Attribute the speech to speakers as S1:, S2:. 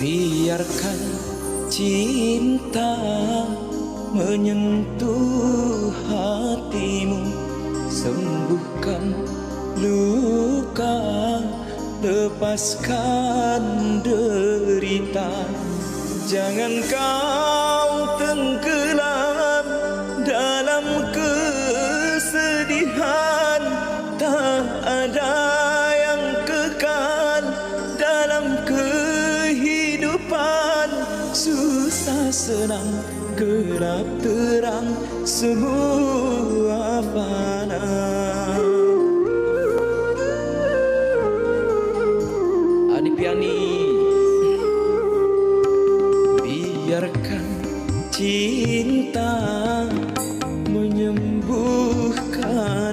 S1: Biarkan cinta menyentuh hatimu. Sembuhkan luka Lepaskan derita. Jangan kau tenggelam dalam kesedihan. Tak ada susah senang gelap terang semua fana. Ani piani biarkan cinta menyembuhkan